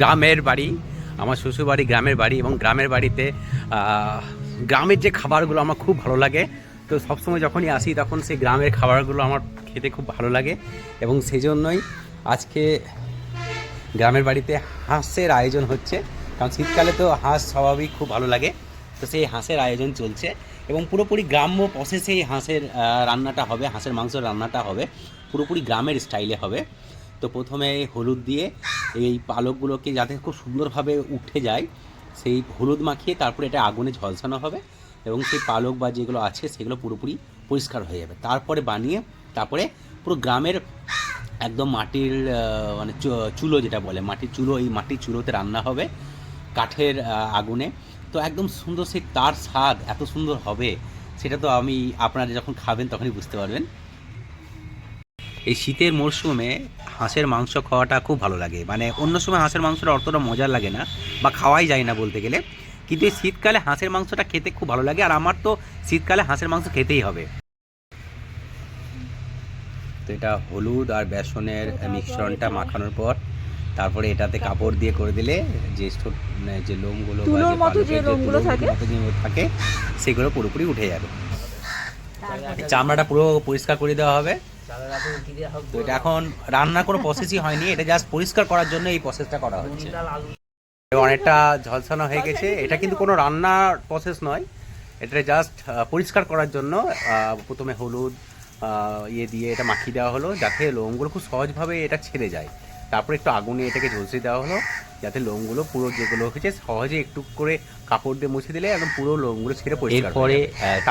গ্রামের বাড়ি, আমার শ্বশুরবাড়ি গ্রামের বাড়ি এবং গ্রামের বাড়িতে গ্রামের যে খাবারগুলো আমার খুব ভালো লাগে। তো সবসময় যখনই আসি তখন সেই গ্রামের খাবারগুলো আমার খেতে খুব ভালো লাগে এবং সেই জন্যই আজকে গ্রামের বাড়িতে হাঁসের আয়োজন হচ্ছে। কারণ শীতকালে তো হাঁস স্বাভাবিক খুব ভালো লাগে। তো সেই হাঁসের আয়োজন চলছে এবং পুরোপুরি গ্রাম্য প্রসেসে এই হাঁসের রান্নাটা হবে, হাঁসের মাংসের রান্নাটা হবে। পুরোপুরি গ্রামের স্টাইলে হবে। তো প্রথমে হলুদ দিয়ে এই পালকগুলোকে যাতে খুব সুন্দরভাবে উঠে যায়, সেই হলুদ মাখিয়ে তারপরে এটা আগুনে ঝলসানো হবে এবং সেই পালক বা যেগুলো আছে সেগুলো পুরোপুরি পরিষ্কার হয়ে যাবে। তারপরে বানিয়ে তারপরে পুরো গ্রামের একদম মাটির মানে চুলো যেটা বলে, মাটির চুলো, এই মাটির চুলোতে রান্না হবে কাঠের আগুনে। তো একদম সুন্দর সেই তার স্বাদ এত সুন্দর হবে, সেটা তো আমি আপনারা যখন খাবেন তখনই বুঝতে পারবেন। এই শীতের মরশুমে হাঁসের মাংস খাওয়াটা খুব ভালো লাগে। মানে অন্য সময় হাঁসের মাংসটা অতটা মজার লাগে না বা খাওয়াই যায় না বলতে গেলে। কিন্তু এই শীতকালে হাঁসের মাংসটা খেতে খুব ভালো লাগে আর আমার তো শীতকালে হাঁসের মাংস খেতেই হবে। তো এটা হলুদ আর বেসনের মিশ্রণটা মাখানোর পর তারপরে এটাতে কাপড় দিয়ে করে দিলে যে মানে যে লোমগুলো থাকে? সেগুলো পুরোপুরি উঠে যাবে। চামড়াটা পুরো পরিষ্কার করে দেওয়া হবে। তো এটা এখন রান্না কোনো প্রসেসই হয়নি এটা জাস্ট পরিষ্কার করার জন্য এই প্রসেসটা করা হচ্ছে। অনেকটা ঝলসানো হয়ে গেছে। এটা কিন্তু কোনো রান্নার প্রসেস নয় এটা জাস্ট পরিষ্কার করার জন্য প্রথমে হলুদ ইয়ে দিয়ে এটা মাখিয়ে দেওয়া হলো যাতে লোমগুলো খুব সহজভাবে এটা ছেড়ে যায়। তারপরে একটু আগুনে এটাকে ঝলসে দেওয়া হলো। যাতে লোমগুলো পুরো যেগুলো হয়েছে সহজে একটু করে কাপড় দিয়ে মুছে দিলে একদম পুরো লোমগুলো ছেড়ে পরিষ্কার এরপরে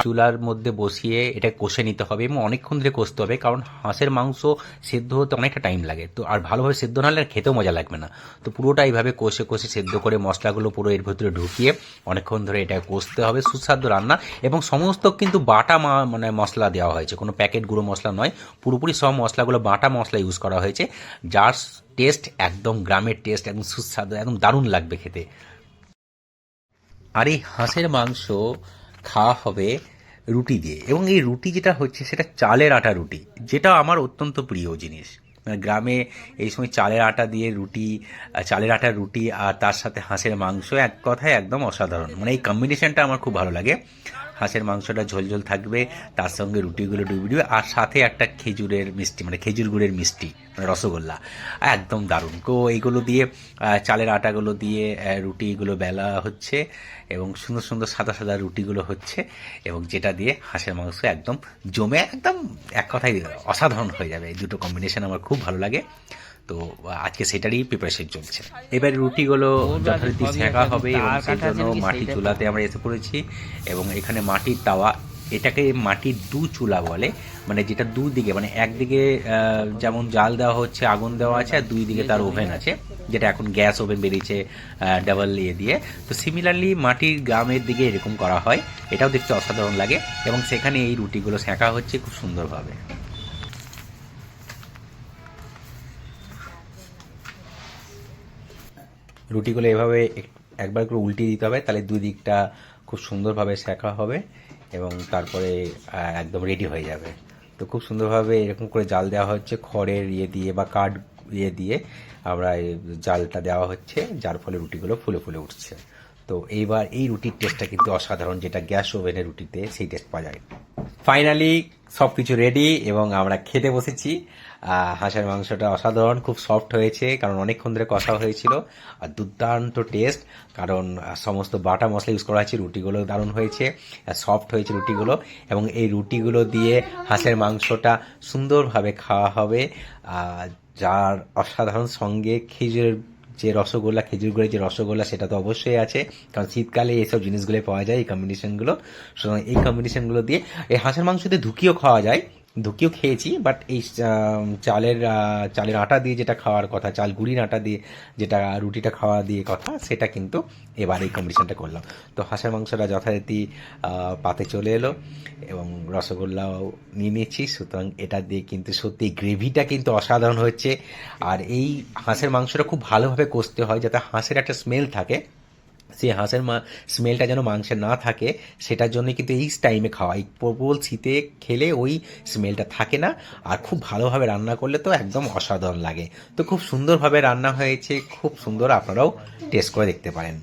চুলার মধ্যে বসিয়ে এটা কষে নিতে হবে এবং অনেকক্ষণ ধরে কষতে হবে কারণ হাঁসের মাংস সেদ্ধ হতে অনেকটা টাইম লাগে। তো আর ভালোভাবে সেদ্ধ না হলে আর খেতেও মজা লাগবে না। তো পুরোটা এইভাবে কষে কষে সেদ্ধ করে মশলাগুলো পুরো এর ভিতরে ঢুকিয়ে অনেকক্ষণ ধরে এটা কষতে হবে সুস্বাদু রান্না এবং সমস্ত কিন্তু বাটা মানে মশলা দেওয়া হয়েছে। কোনো প্যাকেট গুঁড়ো মশলা নয় পুরোপুরি সব মশলাগুলো বাটা মশলা ইউজ করা হয়েছে। যার টেস্ট, একদম গ্রামের টেস্ট, একদম সুস্বাদু, একদম দারুণ লাগবে খেতে। আর এই হাঁসের মাংস খাওয়া হবে রুটি দিয়ে। এবং এই রুটি যেটা হচ্ছে, সেটা চালের আটা রুটি, যেটা আমার অত্যন্ত প্রিয় জিনিস। মানে গ্রামে এই সময় চালের আটা দিয়ে রুটি, চালের আটার রুটি আর তার সাথে হাঁসের মাংস এক কথায় একদম অসাধারণ। মানে এই কম্বিনেশনটা আমার খুব ভালো লাগে। হাঁসের মাংসটা ঝোলঝোল থাকবে, তার সঙ্গে রুটিগুলো ডুবে ডুবে, আর সাথে একটা খেজুরের মিষ্টি মানে খেজুর গুড়ের মিষ্টি মানে রসগোল্লা। একদম দারুণ। তো এইগুলো দিয়ে চালের আটাগুলো দিয়ে রুটিগুলো বেলা হচ্ছে এবং সুন্দর সুন্দর সাদা সাদা রুটিগুলো হচ্ছে এবং যেটা দিয়ে হাঁসের মাংস একদম জমে, একদম এক কথায় অসাধারণ হয়ে যাবে। এই দুটো কম্বিনেশন আমার খুব ভালো লাগে। তো আজকে সেটারই প্রিপারেশন চলছে। এবার রুটিগুলো যথারীতি সেঁকা হবে এবং সেই জন্য মাটি চুলাতে আমরা এসে পড়েছি এবং এখানে মাটির তাওয়া এটাকে মাটির দু চুলা বলে মানে যেটা দুদিকে মানে একদিকে যেমন জাল দেওয়া হচ্ছে আগুন দেওয়া আছে আর দুই দিকে তার ওভেন আছে যেটা এখন গ্যাস ওভেন বেরিয়েছে ডাবল ইয়ে দিয়ে। তো সিমিলারলি মাটির গ্রামের দিকে এরকম করা হয় এটাও দেখতে অসাধারণ লাগে এবং সেখানে এই রুটিগুলো সেঁকা হচ্ছে খুব সুন্দরভাবে। রুটিগুলো এভাবে এক- একবার করে উল্টিয়ে দিতে হবে, তাহলে দুই দিকটা খুব সুন্দরভাবে শেখা হবে এবং তারপরে একদম রেডি হয়ে যাবে। তো খুব সুন্দরভাবে এরকম করে জাল দেওয়া হচ্ছে, খড়ের ইয়ে দিয়ে বা কাঠ ইয়ে দিয়ে আমরা জালটা দেওয়া হচ্ছে, যার ফলে রুটিগুলো ফুলে ফুলে উঠছে। তো এইবার এই রুটির টেস্টটা কিন্তু অসাধারণ, যেটা গ্যাস ওভেনের রুটিতে সেই টেস্ট পাওয়া যায়। ফাইনালি সব কিছু রেডি এবং আমরা খেতে বসেছি। হাঁসের মাংসটা অসাধারণ, খুব সফট হয়েছে, কারণ অনেকক্ষণ ধরে কষা হয়েছিল। আর দুর্দান্ত টেস্ট কারণ সমস্ত বাটা মশলা ইউজ করা হয়েছে রুটিগুলো দারুণ হয়েছে। সফট হয়েছে রুটিগুলো এবং এই রুটিগুলো দিয়ে হাঁসের মাংসটা সুন্দরভাবে খাওয়া হবে। যার অসাধারণ সঙ্গে খেজুরের যে রসগোল্লা, খেজুর গুড়ের যে রসগোল্লা, সেটা তো অবশ্যই আছে। কারণ শীতকালে এইসব জিনিসগুলো পাওয়া যায়, এই কম্বিনেশনগুলো সুতরাং এই কম্বিনেশনগুলো দিয়ে এই হাঁসের মাংস দিয়ে ধুকিও খাওয়া যায়। ধুকিও খেয়েছি বাট এই চালের চালের আটা দিয়ে যেটা খাওয়ার কথা, চাল গুঁড়ির আটা দিয়ে যেটা রুটিটা খাওয়া দিয়ে কথা, সেটা কিন্তু এবার এই কম্বিনেশনটা করলাম। তো হাঁসের মাংসটা যথারীতি পাতে চলে এলো এবং রসগোল্লাও নিয়ে নিয়েছি, সুতরাং এটা দিয়ে কিন্তু সত্যি গ্রেভিটা কিন্তু অসাধারণ হচ্ছে আর এই হাঁসের মাংসটা খুব ভালোভাবে কষতে হয়, যাতে হাঁসের একটা স্মেল থাকে। সেই হাঁসের মা স্মেলটা যেন মাংসে না থাকে, সেটার জন্য কিন্তু এই টাইমে খাওয়া। এই প্রবল শীতে খেলে ওই স্মেলটা থাকে না। আর খুব ভালোভাবে রান্না করলে তো একদম অসাধারণ লাগে। তো খুব সুন্দরভাবে রান্না হয়েছে। খুব সুন্দর আপনারাও টেস্ট করে দেখতে পারেন।